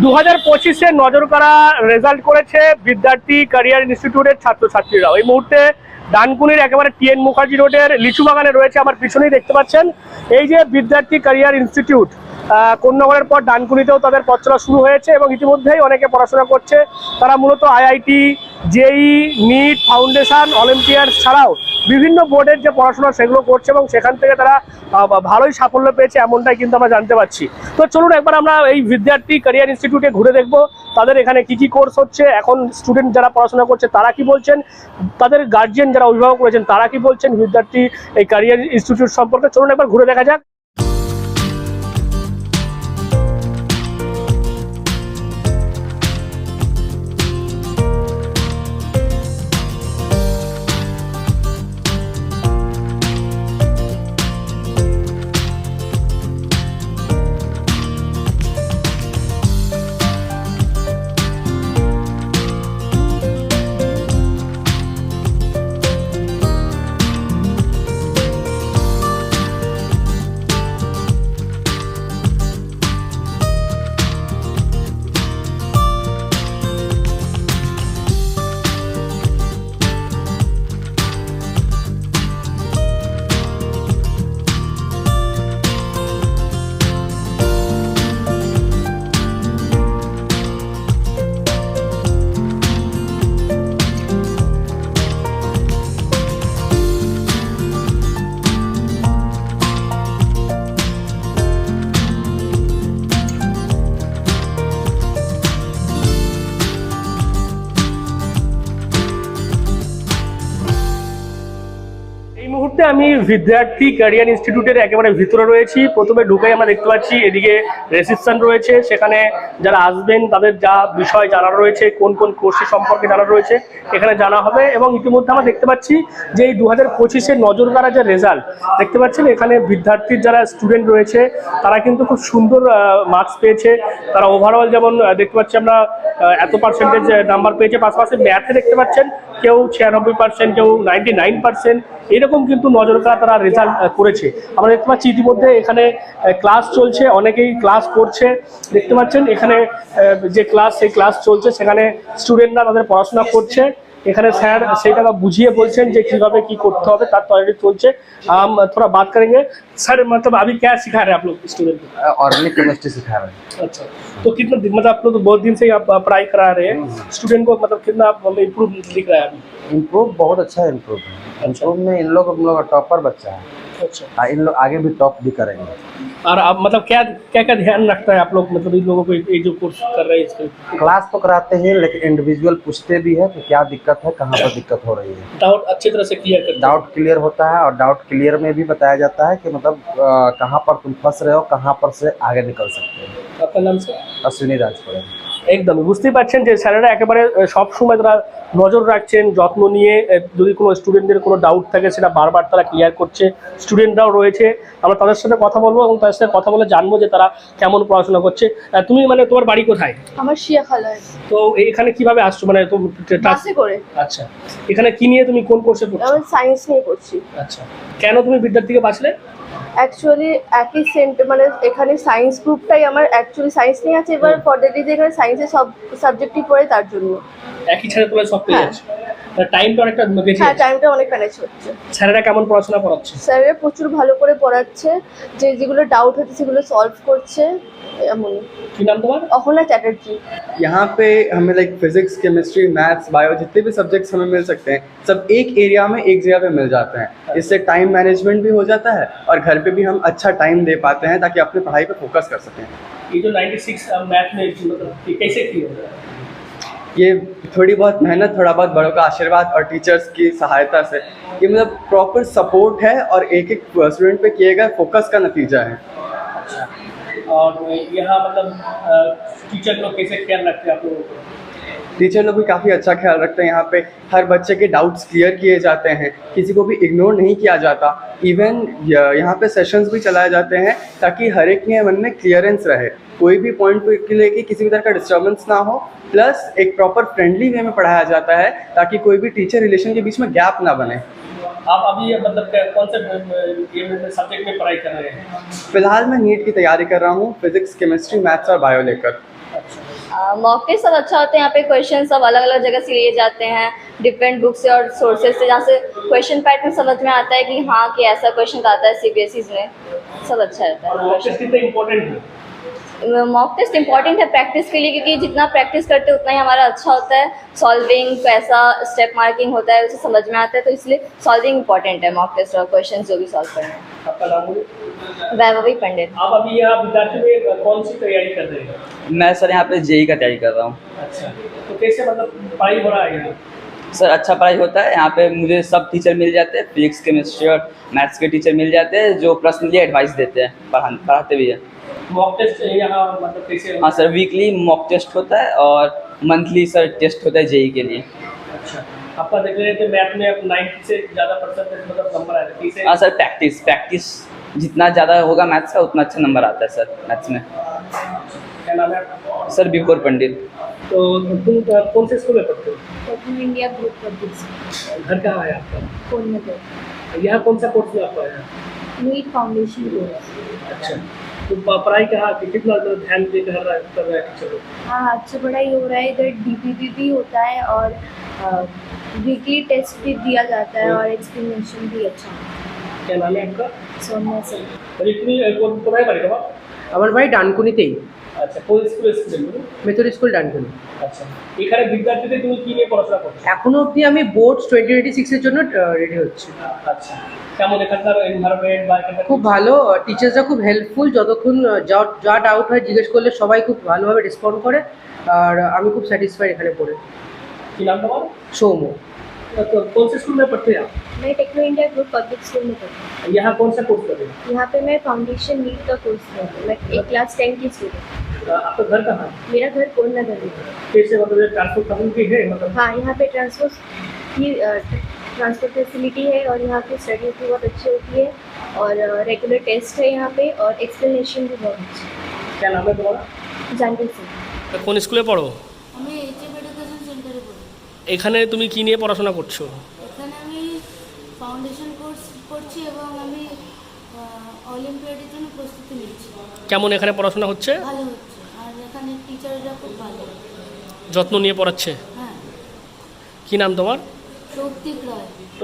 দু হাজার পঁচিশে নজর করা রেজাল্ট করেছে বিদ্যার্থী ক্যারিয়ার ইনস্টিটিউটের ছাত্রছাত্রীরাও। এই মুহূর্তে ডানকুনির একেবারে টিএন মুখার্জি রোডের লিচু বাগানে রয়েছে, আমার পিছনেই দেখতে পাচ্ছেন। এই যে বিদ্যার্থী ক্যারিয়ার ইনস্টিটিউট কোন্নগরের পর ডানকুনিতেও তাদের পথ চলা শুরু হয়েছে এবং ইতিমধ্যেই অনেকে পড়াশোনা করছে। তারা মূলত IIT, JEE, NEET, foundation olympiad ছাড়াও বিভিন্ন বোর্ডের যে পড়াশোনা সেগুলো করছে এবং সেখান থেকে তারা ভালোই সাফল্য পেয়েছে এমনটাই কিন্তু আমরা জানতে পারছি। তো চলুন একবার আমরা এই বিদ্যার্থী ক্যারিয়ার ইনস্টিটিউটে ঘুরে দেখব তাদের এখানে কি কি কোর্স হচ্ছে, এখন স্টুডেন্ট যারা পড়াশোনা করছে তারা কি বলছেন, তাদের গার্জিয়ান যারা অভিভাবক রয়েছেন তারা কি বলছেন বিদ্যার্থী এই ক্যারিয়ার ইনস্টিটিউট সম্পর্কে। চলুন একবার ঘুরে দেখা যাক। বিদ্যার্থী ক্যারিয়ার ইনস্টিটিউটের একেবারে ভিতরে রয়েছি। প্রথমে ঢুকেই আমরা দেখতে পাচ্ছি, এদিকে রেসিপশন রয়েছে। সেখানে যারা আসবেন, তাদের যা বিষয় জানার রয়েছে, কোন কোন কোর্সের সম্পর্কে জানার রয়েছে, এখানে জানা হবে। এবং ইতিমধ্যে আমরা দেখতে পাচ্ছি যে এই দু হাজার পঁচিশের নজর কাড়া যে রেজাল্ট দেখতে পাচ্ছেন? এখানে বিদ্যার্থীর যারা স্টুডেন্ট রয়েছে, তারা কিন্তু খুব সুন্দর মার্কস পেয়েছে। তারা ওভারঅল যেমন দেখতে পাচ্ছি আমরা এত পার্সেন্টেজ নাম্বার পেয়েছে। পাশাপাশি ম্যাথে দেখতে পাচ্ছেন, কেউ ছিয়ানব্বই পার্সেন্ট কেউ নাইনটি নাইন পার্সেন্ট এরকম কিন্তু নজর কাড়া তারা রেজাল্ট করেছে। আমরা দেখতে পাচ্ছি ইতিমধ্যে এখানে ক্লাস চলছে, অনেকেই ক্লাস করছে। দেখতে পাচ্ছেন এখানে যে ক্লাস সেই ক্লাস চলছে। সেখানে স্টুডেন্টরা তাদের পড়াশোনা করছে। এখানে স্যার সেইটা বুঝিয়ে বলছেন যে কিভাবে কি করতে হবে তার তৈরি চলছে हम थोड़ा बात करेंगे सर मतलब अभी क्या सिखा रहे हैं आप लोग स्टूडेंट को ऑर्गेनिक केमिस्ट्री सिखा रहे हैं अच्छा तो कितना दिन- मतलब आप लोग तो बहुत दिन से ही आप पढ़ाई करा रहे हैं स्टूडेंट को मतलब कितना आप इम्प्रूव दिख रहा है अभी इम्प्रूव बहुत अच्छा है इम्प्रूव इम्प्रूव में इन लोग हम लोग का टॉपर बच्चा है अच्छा। हाँ, इन लोग आगे भी टॉप भी करेंगे। और आप मतलब क्या क्या क्या ध्यान रखता है आप लोग? मतलब इन लोगों को ये जो कोर्स कर रहे हैं इसके क्लास तो कराते हैं लेकिन इंडिविजुअल पूछते भी है कि क्या दिक्कत है कहाँ पर दिक्कत हो रही है। डाउट अच्छी तरह से क्लियर करते हैं। डाउट क्लियर होता है और डाउट क्लियर में भी बताया जाता है कि मतलब कहाँ पर तुम फंस रहे हो कहाँ पर से आगे निकल सकते हो। आपका नाम से अश्विनी राजपुर। একদমই বুঝতেই পারছেন যে স্যারেরা একেবারে সব সময় তারা নজর রাখছেন যত্ন নিয়ে যদি কোনো স্টুডেন্টদের কোনো ডাউট থাকে সেটা বারবার তারা ক্লিয়ার করছে। স্টুডেন্টরাও রয়েছে। আমরা তাদের সাথে কথা বলব এবং তাদের সাথে কথা বলে জানব যে তারা কেমন পড়াশোনা করছে। তুমি মানে তোমার বাড়ি কোথায়? আমার শিয়াখালায় তো এখানে কীভাবে আসছো? মানে তো করে। আচ্ছা। এখানে কি নিয়ে তুমি কোন কোর্সে পড়ছো? আমি সায়েন্স নিয়ে করছি আচ্ছা। কেন তুমি বিদ্যার্থীকে বাঁচলে অ্যাকচুয়ালি একই সেন্টার মানে এখানে সায়েন্স গ্রুপটাই আমার অ্যাকচুয়ালি সায়েন্স নিয়ে আছে এবার ফর দ্যাট ইজ এখানে সায়েন্সের সব সাবজেক্টই পড়ে তার জন্য। একই ছেলে তোমার সব পেয়ে হ্যাঁ। টাইমটা অনেকটা বেশি হ্যাঁ টাইমটা অনেক ম্যানেজ হচ্ছে স্যারেরা কেমন পড়াশোনা করাচ্ছে স্যারেরা প্রচুর ভালো করে পড়াচ্ছে যে যেগুলো ডাউট হচ্ছে সেগুলো সলভ করছে এমনই কি নাম তোমার অহনা চ্যাটার্জি यहाँ पे हमें like physics chemistry maths bio जितने भी सब्जेक्ट्स हमें मिल सकते हैं सब एक एरिया में एक जगह पे मिल जाते हैं इससे टाइम मैनेजमेंट भी हो जाता है और घर पे भी हम अच्छा टाइम दे पाते हैं ताकि अपनी पढ़ाई पे फोकस कर सकें ये जो 96 मैथ में मतलब ये कैसे की हो ये थोड़ी बहुत मेहनत, थोड़ा बहुत बड़ों का आशीर्वाद और टीचर्स की सहायता से। ये मतलब प्रॉपर सपोर्ट है और एक एक स्टूडेंट पे किए गए फोकस का नतीजा है। और यहाँ मतलब टीचर लोग कैसे ख्याल रखते हैं आप लोगों को? टीचर लोग भी काफ़ी अच्छा ख्याल रखते हैं यहाँ पे। हर बच्चे के डाउट्स क्लियर किए जाते हैं। किसी को भी इग्नोर नहीं किया जाता। इवन यहाँ पे सेशंस भी चलाए जाते हैं ताकि हर एक के मन में क्लियरेंस रहे। कोई भी पॉइंट के लेके किसी भी तरह का डिस्टर्बेंस ना हो। प्लस एक प्रॉपर फ्रेंडली वे में पढ़ाया जाता है ताकि कोई भी टीचर रिलेशन के बीच में गैप ना बने। आप अभी ये मतलब कौन से सब्जेक्ट में पढ़ाई कर रहे हैं? फ़िलहाल मैं नीट की तैयारी कर रहा हूँ फिजिक्स केमिस्ट्री मैथ्स और बायो लेकर। अच्छा। मॉक टेस्ट सब अच्छा होते हैं, यहाँ पे क्वेश्चन सब अलग अलग जगह से लिए जाते हैं डिफरेंट बुक से और सोर्सेज से, जहाँ से क्वेश्चन पैटर्न समझ में आता है कि हाँ कि ऐसा क्वेश्चन आता है सी में, सब अच्छा रहता है? मॉक टेस्ट इंपॉर्टेंट है प्रैक्टिस के लिए क्योंकि जितना प्रैक्टिस करते हैं उतना ही हमारा अच्छा होता है। सॉल्विंग कैसा स्टेप मार्किंग होता है उसे समझ में आता है तो इसलिए सॉल्विंग इंपॉर्टेंट है मॉक टेस्ट और क्वेश्चन जो भी सॉल्व करना है। आपका नाम वैभवी पंडित। आप अभी यहाँ विद्यार्थी में कौन सी तैयारी कर रहे हैं? मैं सर यहाँ पे जेई का तैयारी कर रहा हूँ। अच्छा तो कैसे मतलब पढ़ाई हो रहा है यहाँ? सर अच्छा पढ़ाई होता है यहाँ पे मुझे सब टीचर मिल जाते हैं फिजिक्स केमिस्ट्री और मैथ्स के टीचर मिल जाते हैं जो पर्सनली एडवाइस देते हैं पढ़ा पढ़ाते भी हैं। मॉक टेस्ट यहाँ मतलब कैसे हाँ सर वीकली मॉक टेस्ट होता है और मंथली सर टेस्ट होता है जेई के लिए। अच्छा। आपका देख रहे थे मैथ में अब 90 से ज़्यादा परसेंटेज मतलब नंबर आया हाँ। सर प्रैक्टिस प्रैक्टिस जितना ज़्यादा होगा मैथ्स का उतना अच्छा नंबर आता है सर मैथ्स में। क्या नाम है सर बिकोर पंडित। तो तुम कौन से स्कूल में पढ़ते हो? टेक्नो इंडिया ग्रुप पब्लिक घर कहाँ है आपका? फ़ोन में यहाँ कौन सा कोर्स में आपका है? नीट फाउंडेशन कोर्स अच्छा। तो प- पढ़ाई कहाँ कि- कितना मतलब ध्यान दे कर रहा है कर रहा है टीचर लोग? हाँ अच्छा पढ़ाई हो रहा है इधर डीपीपी भी होता है और वीकली टेस्ट भी दिया जाता है और एक्सप्लेनेशन भी अच्छा क्या नाम है आपका सोनिया सर और इतनी कौन- কোথায় বাড়ি তোমার আমার বাড়ি ডানকুনিতেই আচ্ছা কোন স্কুলে স্টুডেন্ট মেথড স্কুল ডানকুনি আচ্ছা এখানে বিদ্যার্থীদের তুমি কি নিয়ে পড়াশোনা করছো এখনো অবধি আমি বোর্ড টোয়েন্টি টোয়েন্টি সিক্সের জন্য রেডি হচ্ছি আচ্ছা কেমন এখানকার এনভায়রনমেন্ট বা এখানকার খুব ভালো টিচার্সরা খুব হেল্পফুল যতক্ষণ আহ, যা যা ডাউট হয় জিজ্ঞেস করলে সবাই খুব ভালোভাবে রেসপন্ড করে আর আমি খুব স্যাটিসফাইড এখানে পড়ে কি নাম তোমার সৌম্য तो कौन से स्कूल में पढ़ते हैं आप मैं Techno India group public school में पढ़ती यहाँ कौन सा कोर्स कर रहे हैं हूँ यहाँ पे मैं फाउंडेशन नीट का कोर्स कर रही हूँ मैं एक क्लास टेन की स्टूडेंट अ, आपका घर कहाँ है मेरा घर कोन नगर में है कैसे मतलब ये ट्रांसपोर्ट फैसिलिटी है मतलब हाँ यहाँ पे ट्रांसपोर्ट की ट्रांसपोर्ट फैसिलिटी है और यहाँ पे स्टडीज भी बहुत अच्छी होती है और रेगुलर टेस्ट है यहाँ पे और एक्सप्लेनेशन भी बहुत अच्छी क्या नाम है तुम्हारा है जानवी सिंह কোন স্কুলে পড়ো আমি এইচএফ এডুকেশন সেন্টারে পড়ি এখানে তুমি কি নিয়ে পড়াশোনা করছো এখানে আমি ফাউন্ডেশন কোর্স করছি এবং আমি অলিম্পিয়াডের জন্য প্রস্তুতি নিচ্ছি কেমন এখানে পড়াশোনা হচ্ছে ভালো যত্ন নিয়ে পড়াচ্ছে? হ্যাঁ। কি নাম তোমার?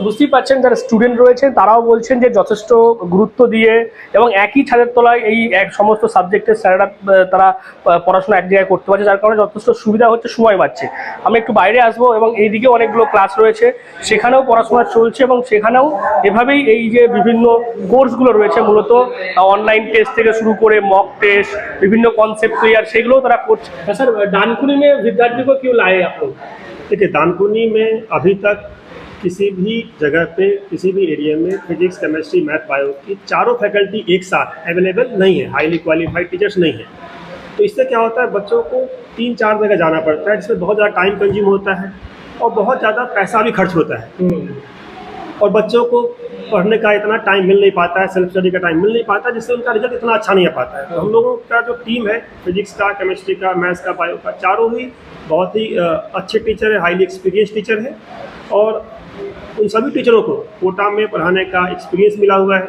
বুঝতেই পারছেন যারা স্টুডেন্ট রয়েছেন তারাও বলছেন যে যথেষ্ট গুরুত্ব দিয়ে এবং একই ছাদের তলায় এই এক সমস্ত সাবজেক্টের স্যারেরা তারা পড়াশোনা এক জায়গায় করতে পারছে যার কারণে যথেষ্ট সুবিধা হচ্ছে সময় পাচ্ছে। আমি একটু বাইরে আসব এবং এইদিকে অনেকগুলো ক্লাস রয়েছে সেখানেও পড়াশোনা চলছে এবং সেখানেও এভাবেই এই যে বিভিন্ন কোর্সগুলো রয়েছে মূলত অনলাইন টেস্ট থেকে শুরু করে মক টেস্ট বিভিন্ন কনসেপ্ট ক্লিয়ার সেগুলোও তারা করছে। আচ্ছা, স্যার ডানকুনি মেয়ে বিদ্যার্থীকে কেউ লাগে আপনার आप দানকুনি মেয়ে আভি তাক किसी भी जगह पे किसी भी एरिया में फिजिक्स केमिस्ट्री मैथ बायो की चारों फैकल्टी एक साथ अवेलेबल नहीं है हाईली क्वालिफाइड टीचर्स नहीं है। तो इससे क्या होता है बच्चों को तीन चार जगह जाना पड़ता है जिसमें बहुत ज़्यादा टाइम कंज्यूम होता है और बहुत ज़्यादा पैसा भी खर्च होता है। और बच्चों को पढ़ने का इतना टाइम मिल नहीं पाता है सेल्फ स्टडी का टाइम मिल नहीं पाता जिससे उनका रिज़ल्ट इतना अच्छा नहीं आ पाता है। तो हम लोगों का जो टीम है फिजिक्स का केमिस्ट्री का मैथ्स का बायो का चारों ही बहुत ही अच्छे टीचर है हाईली एक्सपीरियंस टीचर है। और उन सभी टीचरों को कोटा में पढ़ाने का एक्सपीरियंस मिला हुआ है।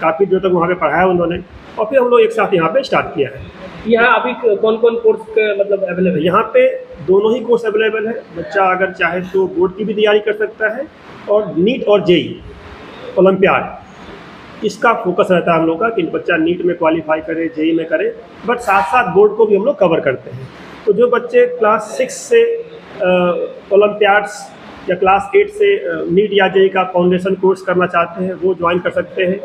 काफ़ी देर तक वहाँ पे पढ़ाया उन्होंने और फिर हम लोग एक साथ यहाँ पे स्टार्ट किया है। यहाँ अभी कौन कौन कोर्स मतलब अवेलेबल है? यहाँ पे दोनों ही कोर्स अवेलेबल है। बच्चा अगर चाहे तो बोर्ड की भी तैयारी कर सकता है और नीट और जेई ओलंपियाड इसका फोकस रहता है हम लोग का कि बच्चा नीट में क्वालिफाई करे जेई में करे बट साथ साथ बोर्ड को भी हम लोग कवर करते हैं। तो जो बच्चे क्लास सिक्स से ओलंपियाड्स या क्लास एट से नीट या जे का फाउंडेशन कोर्स करना चाहते हैं वो ज्वाइन कर सकते हैं।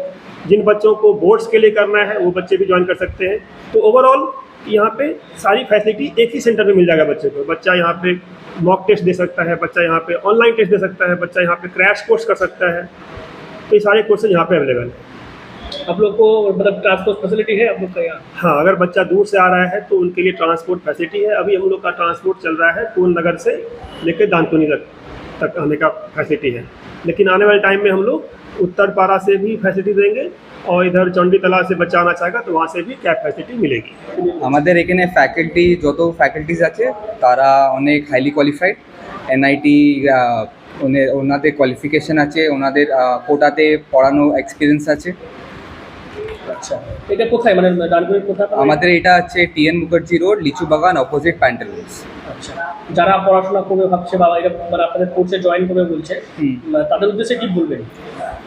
जिन बच्चों को बोर्ड्स के लिए करना है वो बच्चे भी ज्वाइन कर सकते हैं। तो ओवरऑल यहाँ पे सारी फैसिलिटी एक ही सेंटर में मिल जाएगा बच्चे को। बच्चा यहाँ पे मॉक टेस्ट दे सकता है बच्चा यहाँ पे ऑनलाइन टेस्ट दे सकता है बच्चा यहाँ पे क्रैश कोर्स कर सकता है। तो ये सारे कोर्सेज यहाँ पे अवेलेबल है। आप लोग को मतलब ट्रांसपोर्ट फैसिलिटी है आप लोग का यहाँ? हाँ अगर बच्चा दूर से आ रहा है तो उनके लिए ट्रांसपोर्ट फैसिलिटी है। अभी हम लोग का ट्रांसपोर्ट चल रहा है पूर्ण नगर से लेकर दानकुनी तक। तक आने का फैसिलिटी है लेकिन आने वाले टाइम में हम लोग उत्तर पारा से भी फैसिलिटी देंगे और इधर चंडी तालाब से बच्चा आना चाहेगा तो वहाँ से भी कैब फैसिलिटी मिलेगी আমাদের এখানে ফ্যাকাল্টি যত ফ্যাকাল্টিজ আছে তারা অনেক হাইলি কোয়ালিফাইড এনআইটি ওনাদের কোয়ালিফিকেশন আছে ওনাদের আহ, কোটাতে পড়ানো এক্সপিরিয়েন্স আছে আচ্ছা এটা কোথায় মানে ডানকুনির কোথায় আপনাদের? আমাদের এটা হচ্ছে টিএন মুখার্জি রোড লিচু বাগান অপোজিট প্যান্টালুন্স আচ্ছা যারা পড়াশোনা করবে ভাবছে বা এটা মানে আপনাদের কোর্সে জয়েন করবে বলছে হুম। উম, তাদের উদ্দেশ্যে কি বলবেন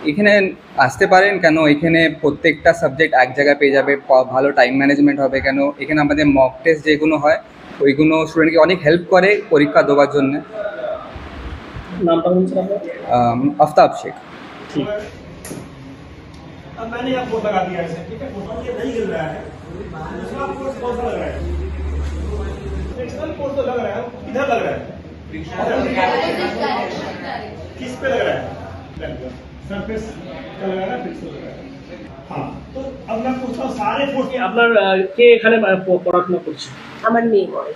এখানে আসতে পারেন কেন এখানে প্রত্যেকটা সাবজেক্ট এক জায়গায় পেয়ে যাবে প- ভালো টাইম ম্যানেজমেন্ট হবে কেন এখানে আমাদের মক টেস্ট যেগুলো হয় ওইগুলো স্টুডেন্টকে অনেক হেল্প করে পরীক্ষা দেওয়ার জন্য নামটা বলছেন আপনার আফতাব শেখ ঠিক अब मैंने यहाँ फोन लगा दिया ऐसे ठीक है फोन ये नहीं गिर रहा है दूसरा कोर्स कौन सा लग रहा है नेशनल कोर्स तो लग रहा है किधर लग रहा है किस पे लग रहा है सरफेस का लग रहा है फिक्स लग रहा है हाँ तो अब मैं पूछता हूँ सारे फोर्स কি আপনার আহ, কে এখানে আহ, প- পড়াশোনা করছে আমার মেয়ে পড়ে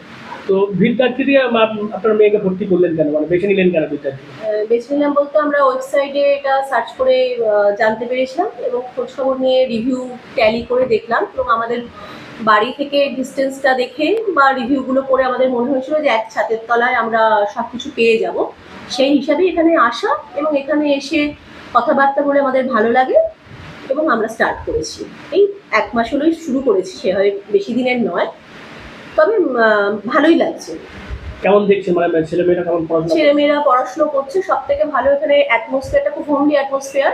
তো বিদ্যার্থী দিয়ে আপ- আপনার মেয়েকে ভর্তি করলেন কেন মানে বেছে নিলেন কেন বিদ্যার্থী আহ, বেছে নিলাম বলতে আমরা ওয়েবসাইটে এটা সার্চ করে আহ, জানতে পেরেছিলাম এবং খোঁজখবর নিয়ে রিভিউ ট্যালি করে দেখলাম এবং আমাদের বাড়ি থেকে ডিস্টেন্সটা দেখে বা রিভিউগুলো পড়ে আমাদের মনে হয়েছিল যে এক ছাতের তলায় আমরা সব কিছু পেয়ে যাব। সেই হিসাবে এখানে আসা এবং এখানে এসে কথাবার্তা বলে আমাদের ভালো লাগে এবং আমরা স্টার্ট করেছি। এই এক মাস হলোই শুরু করেছি, সে হয় বেশি দিনের নয়। তবে ভালোই লাগছে। কেমন দেখছে মানে ছেলে মেয়েরা কেমন পড়াশোনা ছেলে মেয়েরা পড়াশোনা করছে। সব থেকে ভালো এখানে অ্যাটমসফিয়ারটা খুব হোমলি অ্যাটমসফিয়ার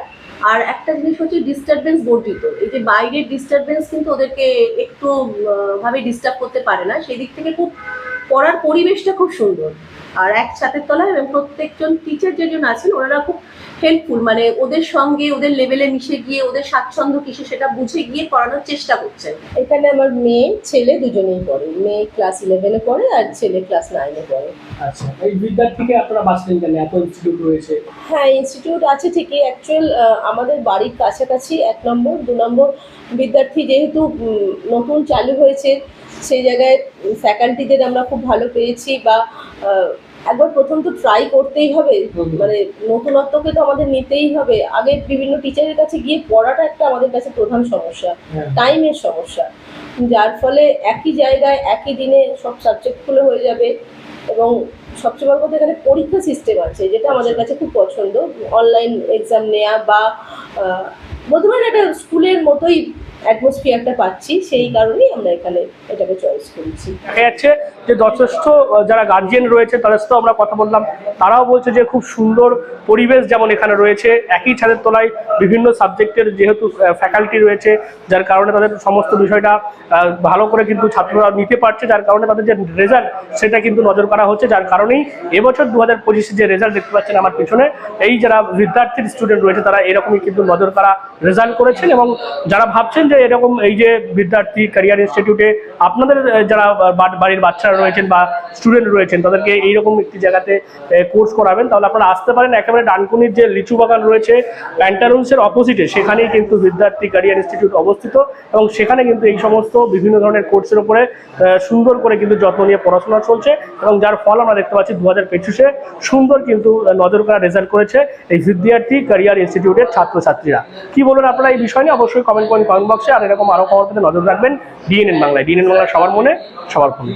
আর একটা জিনিস হচ্ছে ডিস্টারবেন্স বর্ধিত। এই যে বাইরের ডিস্টারবেন্স কিন্তু ওদেরকে একটু ভাবে ডিস্টার্ব করতে পারে না। সেই দিক থেকে খুব, পড়ার পরিবেশটা খুব সুন্দর। আর এক ছাতের তলায় এবং প্রত্যেকজন টিচার যেজন আছেন, ওনারা খুব হেল্পফুল মানে ওদের সঙ্গে ওদের লেভেলে মিশে গিয়ে ওদের স্বাচ্ছন্দ্য কিসে সেটা বুঝে গিয়ে পড়ানোর চেষ্টা করছেন এখানে আমার মেয়ে ছেলে দুজনেই পড়ে। মেয়ে ক্লাস ইলেভেনে পড়ে আর ছেলে ক্লাস নাইনে পড়ে। আচ্ছা এই বিদ্যার্থীকে আপনারা বাঁচলেন কেন? এত ইনস্টিটিউট রয়েছে। হ্যাঁ ইনস্টিটিউট আছে ঠিকই। অ্যাকচুয়াল আমাদের বাড়ির কাছাকাছি এক নম্বর দু নম্বর বিদ্যার্থী যেহেতু নতুন চালু হয়েছে সেই জায়গায় ফ্যাকাল্টিদের আমরা খুব ভালো পেয়েছি বা একবার প্রথম তো ট্রাই করতেই হবে। মানে নতুনত্বকে তো আমাদের নিতেই হবে। আগে বিভিন্ন টিচারের কাছে গিয়ে পড়াটা একটা আমাদের কাছে প্রধান সমস্যা হ্যাঁ। টাইমের সমস্যা। যার ফলে একই জায়গায় একই দিনে সব সাবজেক্টগুলো হয়ে যাবে এবং সবচেয়ে বড় কথা এখানে পরীক্ষা সিস্টেম আছে যেটা আমাদের কাছে খুব পছন্দ। অনলাইন এক্সাম নেওয়া বা বলতে পারেন একটা স্কুলের মতোই অ্যাটমসফিয়ারটা পাচ্ছি, সেই কারণেই আমরা এখানে এটাকে চয়েস করেছি। দেখা যাচ্ছে যে যথেষ্ট যারা গার্জিয়ান রয়েছে, তাদের সাথেও আমরা কথা বললাম। তারাও বলছে যে খুব সুন্দর পরিবেশ যেমন এখানে রয়েছে, একই ছাদের তলায় বিভিন্ন সাবজেক্টের যেহেতু ফ্যাকাল্টি রয়েছে, যার কারণে তাদের সমস্ত বিষয়টা ভালো করে কিন্তু ছাত্ররা নিতে পারছে, যার কারণে তাদের যে রেজাল্ট সেটা কিন্তু নজর করা হচ্ছে। যার কারণেই এবছর দু হাজার পঁচিশে যে রেজাল্ট দেখতে পাচ্ছেন আমার পিছনে, এই যারা বিদ্যার্থীর স্টুডেন্ট রয়েছে, তারা এরকমই কিন্তু নজর করা রেজাল্ট করেছেন এবং যারা ভাবছেন যে এরকম এই যে বিদ্যার্থী ক্যারিয়ার ইনস্টিটিউটে আপনাদের যারা বাড়ির বাচ্চারা রয়েছেন বা স্টুডেন্ট রয়েছেন, তাদেরকে এইরকম একটি জায়গাতে কোর্স করাবেন, তাহলে আপনারা আসতে পারেন। একেবারে ডানকুনির যে লিচু বাগান রয়েছে প্যান্টারুন্সের অপোজিটে সেখানেই কিন্তু বিদ্যার্থী ক্যারিয়ার ইনস্টিটিউট অবস্থিত এবং সেখানে কিন্তু এই সমস্ত বিভিন্ন ধরনের কোর্সের উপরে সুন্দর করে কিন্তু যত্ন নিয়ে পড়াশোনা চলছে এবং যার ফল আমরা দেখতে পাচ্ছি দু হাজার পঁচিশে সুন্দর কিন্তু নজর করা রেজাল্ট করেছে এই বিদ্যার্থী ক্যারিয়ার ইনস্টিটিউটের ছাত্রছাত্রীরা। কি বলুন আপনারা এই বিষয় নিয়ে? অবশ্যই কমেন্ট করেন কমেন্ট বক্সে আর এরকম আরও খবর পেতে নজর রাখবেন। ডিএনএন বাংলায়। ডিএনএন বাংলা সবার মনে, সবার ফোনে।